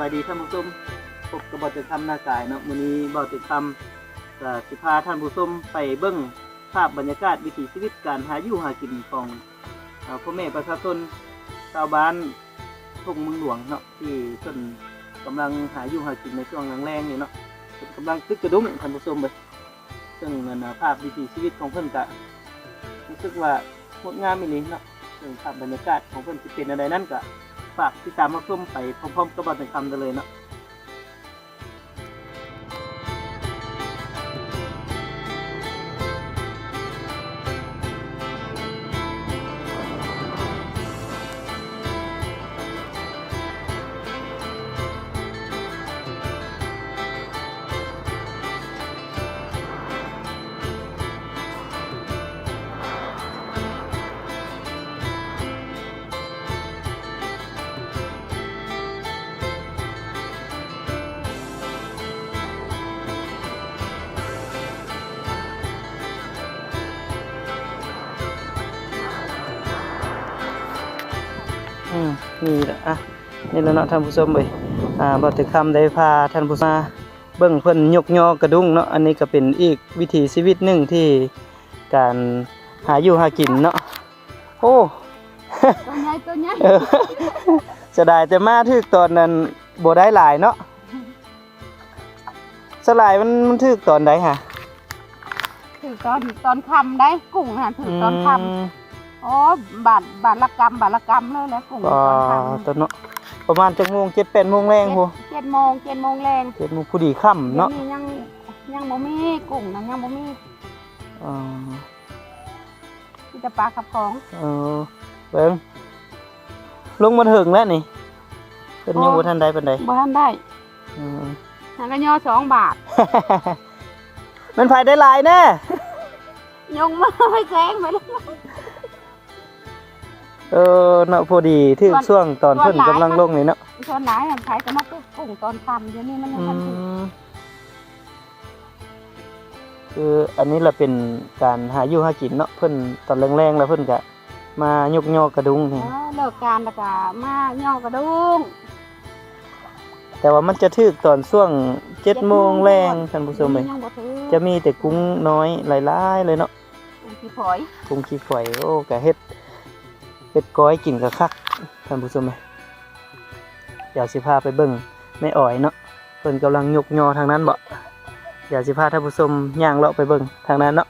บายดีท่านผู้ชมพบกับบ่าวตึกคำหน้ากายเนาะมื้อนี้บ่าวตึกคำก็สิพาท่านผู้ชมไปเบิ่งภาพบรรยากาศวิถีชีวิตการหาอยู่หากินของพ่อแม่ประชาชนชาวบ้านทุ่งเมืองหลวงเนาะที่เพิ่นกำลังหาอยู่หากินในช่วงแรงๆนี่เนาะกำลังตึกกระดุมท่านผู้ชมเบิ่งซึ่งนั่นภาพวิถีชีวิตของเพิ่นก็รู้สึกว่างดงามอีหลีเนาะซึ่งภาพบรรยากาศของเพิ่นสิเป็นอะไรนั่นก็ ฝากติดตามรับชมไปพร้อมๆกับบอลเป็นคำเลยเนาะ อืมนี่แหละอะนี่แหล้วเนาะท่านผู้ชมเอ้ยอ่าบ่ตึกคำได้พาท่านผู้ชมมาเบิ่งเพิ่นยกยอกระดุงเนาะอันนี้ก็เป็นอีกวิถีชีวิตหนึ่งที่การหาอยู่หากินเนาะโอ้ตัวใหญ่ตัวใหญ่เออจะได้แต่มาถึกตอนนั้นบ่ได้หลายเนาะสลายมันมันถึกตอนใดฮะถือตอนตอนคำได้กุ้งน่ะถือตอนคมำ โอ้บาทบาทละกำบาทละกำเลยแหล้วกุ้งก็ตอนคตอนเนาะประมาณจักโมง7 8โมงแรงำพูเจ็ดโมงเจ็ดโมงแรง7โมงผู้ดีค่ำเดี๋ยวเนาะนี้ยังยังบ่มีกุ้งนะยังบ่มีอ่าที่จะปลากับของเออเบิ่งลงมาถึงแล้วนี่เพิ่นยังบ่ทันได้ปานใดบ่ทันได้อืมหากระยอสองบาทมันภายได้หลายแน่ยงมาไปแซงไปเลย เออเนาะพอดีถึงส่วนช่วงตอนส่วนเพิ่นหลายกำลังลงนี่เนาะส่วนไหนอะใครจะมาตึกกุ้งตอนคำเดี๋ยวนี้มันยังอืทันถึงมคืออันนี้ละเป็นการหาอยู่หากินเนาะเพิ่นตอนแรงๆแล้วเพิ่นก็มายกยอกระดุงนี่เออเลิกการแล้วก็มาย่อกระดุงแต่ว่ามันจะถึกตอนช่วง7โมงแรงท่านผู้ชมเอ้ยยังบ่ถึงจะมีแต่กุ้งน้อยหลายๆเลยเนาะกุ้งที่ผอยกุ้งขี้ฝอยโอ้กะเฮ็ด เป็ดก้อยกินกระคักท่านผู้ชมเอ้ยเดี๋ยวสิพาไปเบิ่งไม่อ่อยเนาะเพิ่นกำลังยกยอทางนั้นบ่เดี๋ยวสิพาท่านผู้ชมย่างเลาะไปเบิ่งทางนั้นเนาะ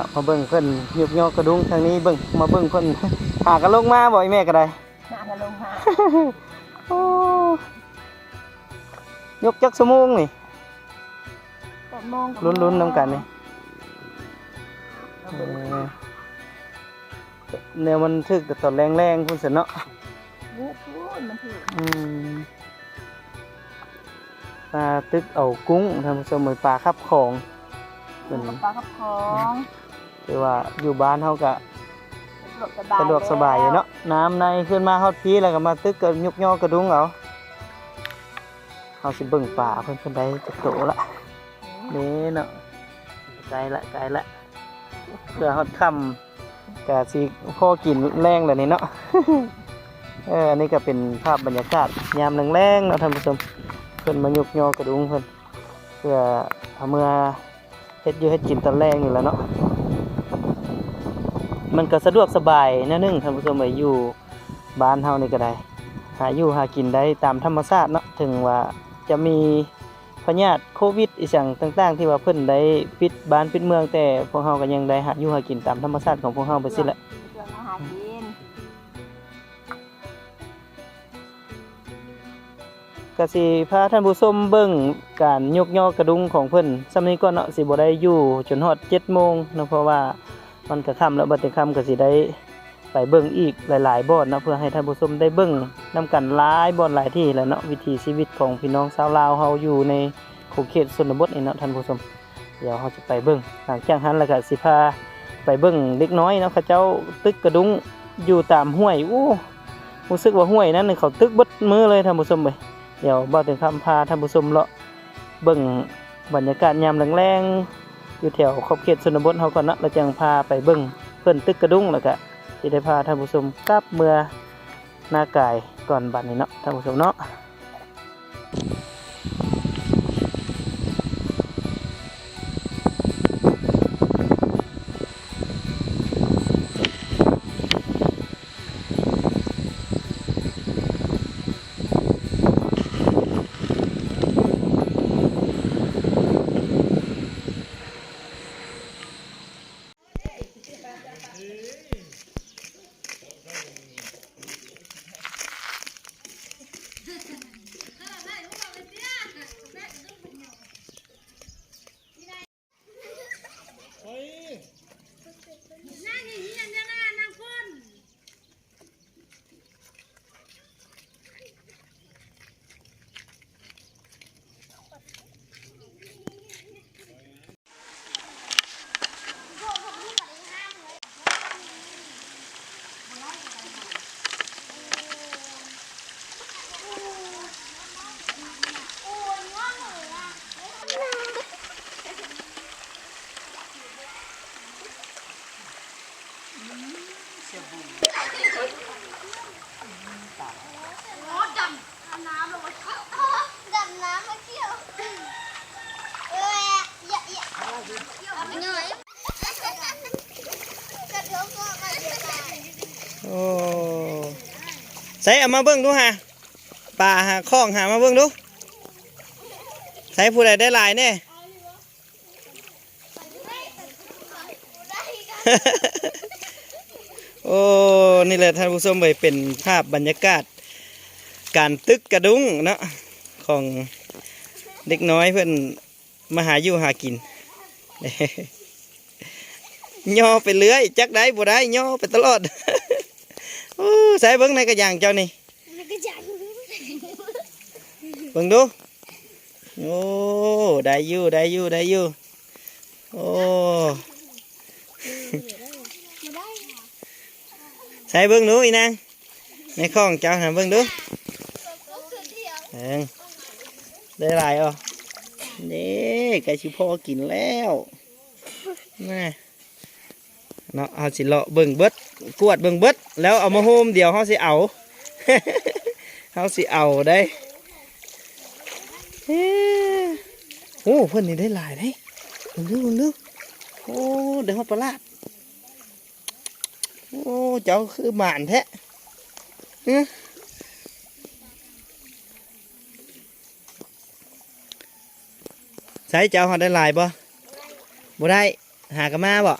นาะมาเบิ่งเพิ่นยกยอกระดุงทางนี้เบิ่งมาเบิ่งเพิ่นหากันลงมาบ่อีแม่ก็ได้หน้ามาลงหาโอ้ยกจักชั่วโมงนี่แปดโมงลุ้นๆนำกันนี่เออแนวมันถึกแต่ตอนแรงๆพุ่นซะเนาะวูบวูบมันถืออืมปลาตึกเอากุ้งทำเสมอปลาคับของเป็นกับปลากับของ คือว่าอยู่บ้านเขาก็สะดวกสบายสะดวกสบายอยู่เนาะน้ำในขึ้นมาฮอดพีแล้วก็มาตึกกับยุกย่อกระดุงเอาเขาสิเบิ่งป่าเพิ่นเพิ่นได้จักโตละนี่เนาะไกลละไกลละเพื่อฮอดค่ำก็สิพอกินแรงแล้วนี่เนาะเอออันนี้ก็เป็นภาพบรรยากาศยามแรงๆเนาะท่านผู้ชมเพิ่นมายุกย่อกระดุงเพิ่นเพื่อเอาเมื่อเฮ็ดอยู่เฮ็ดกินตอนแรกนี่แหละเนาะ มันก็สะดวกสบายแนะนึงท่านผู้ชมไปอยู่บ้านเฮานี่ก็ได้หาอยู่หากินได้ตามธรรมชาติเนาะถึงว่าจะมีพยาธิโควิดอีสังต่างๆ ที่ว่าเพิ่นได้ปิดบ้านปิดเมือง แต่พวกเฮาก็ยังได้หาอยู่หากินตามธรรมชาติของพวกเฮาไปสิละเครื่องอาหารกินก็สิพาท่านผู้ชมเบิ่งการยกย่อกระดุงของเพิ่นสำนี้ก่อนเนาะสิบ่ได้อยู่จนฮอด7:00นเนาะเพราะว่า มันก็ค่ำแล้วบัดค่ำก็สิได้ไปเบิ่งอีกหลายๆบ่อนเนาะเพื่อให้ท่านผู้ชมได้เบิ่งนํกันหลายบ่อนหลายที่แหล้วเนาะวิถีชีวิตของพี่น้องชาวลาวเฮาอยู่ในขเขตชนบทนี่เนาะท่านผู้ชมเดี๋ยวเราจะไปเบิ่งหลังจากนั้นแล้วก็สิพาไปเบิ่งเล็กน้อยเนาะเขาเจ้าตึกกระดุงอยู่ตามห้วยโอ้รู้สึกว่าห้วยนั้นเขาตึกบดมือเลยท่านผู้ชมไปเดี๋ยวบ่าวถึงคำพาท่านผู้ชมเลาะเบิ่งบรรยากาศยามแรงๆ อยู่แถวขอบเขตชนบทเขาก่อนเนาะเราจังพาไปเบิ่งเพิ่นตึกกระดุงแล้วก็สิได้พาท่านผู้ชมกลับเมื่อหน้ากายก่อนบัดนี้เนาะท่านผู้ชมเนาะ ใส่เอามาเบิ่งดูฮะป่าหาคล้องหามาเบิ่งดูใส่ผู้ใดได้ลายแน่ โอ้ นี่แหละท่านผู้ชมไปเป็นภาพบรรยากาศ การตึกกระดุงเนาะของเด็กน้อยเพื่อนมาหาอยู่หากินย่อไปเรื่อยจักได้บ่ได้ย่อไปตลอด ใส่เบิ้งในกระยางเจ้านี่มันก็จังเบิ้งดูโอ้ได้อยู่ได้อยู่ได้อยู่โอ้ใส่เบิ้งดูอีนางในข้องเจ้าหาเบิ้งดูเอิงได้หลายอะนี่ไก่ชิพ่อกินแล้วน่ เนาะเอาสิเลาะเบิ่งเบิดกวดเบิ่งเบิดแล้วเอามาโฮมเดียวเขาสิเอาเขาสิเอาได้โอ้เพิ่นนี่ได้หลายได้เบิ่งดูเบิ่งดูโอ้เดี๋ยวเขาประหลาดโอ้เจ้าคือหมานแท้เอ้อใช้เจ้าหอได้หลายบ่บ่ได้หากนมาบ่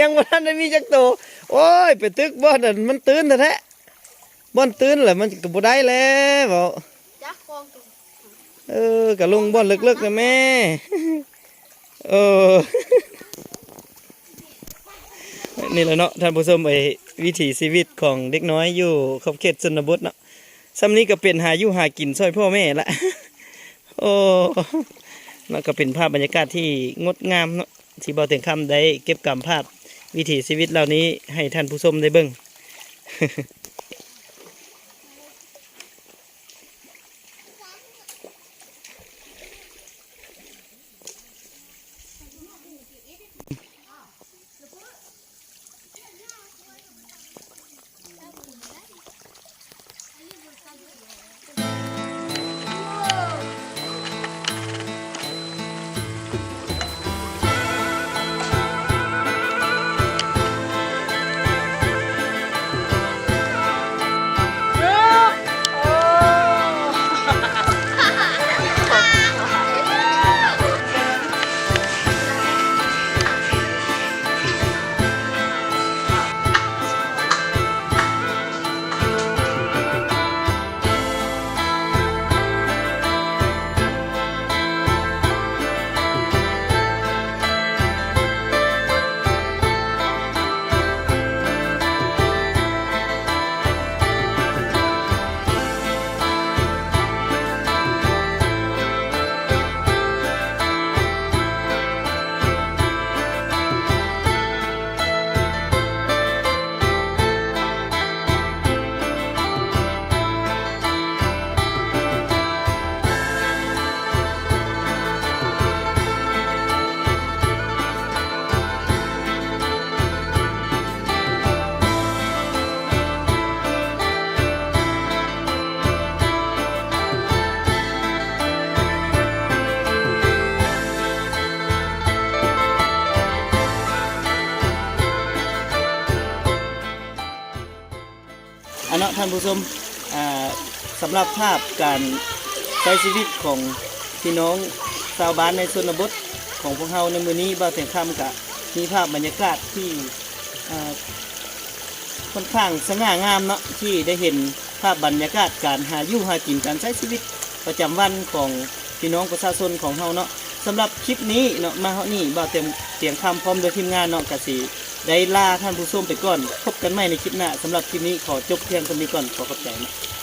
ยังบ่ทันได้มีจักโตวโอ้ย ไปตึกบ่อนนั่นมันตื่นแท้ๆบ่อนตื่นแล้วมันก็บ่ได้แล้วบ่จักกองตัวเออก็ลงบ่อนลึกๆนะแม่เออนี่แหละเนาะท่านผู้ชมไอ้วิถีชีวิตของเด็กน้อยอยู่ขอบเขตชนบทเนาะซ้ำนี้ก็เป็นหาอยู่หากินซอยพ่อแม่ละโอ้ นั่นก็เป็นภาพบรรยากาศที่งดงามเนาะที่เบาเตียงคำได้เก็บกำภาพวิถีชีวิตเหล่านี้ให้ท่านผู้ชมได้เบิ่ง ท่านผู้ชมสำหรับภาพการใช้ชีวิตของพี่น้องชาวบ้านในชนบทของพวกเราในมือนี้บ่าวเสียงคำกะมีภาพบรรยากาศที่ค่อนข้างสง่างามเนาะที่ได้เห็นภาพบรรยากาศการหาอยู่หากินการใช้ชีวิตประจำวันของพี่น้องประชาชนของเราเนาะสำหรับคลิปนี้เนาะมาเฮานี่บ่าวเต็มเสียงคำพร้อมโดยทีมงานเนาะกะสี ได้ลาท่านผู้ชมไปก่อน พบกันใหม่ในคลิปหน้าสำหรับคลิปนี้ขอจบเพียงเท่านี้ก่อนขอขอบใจนะ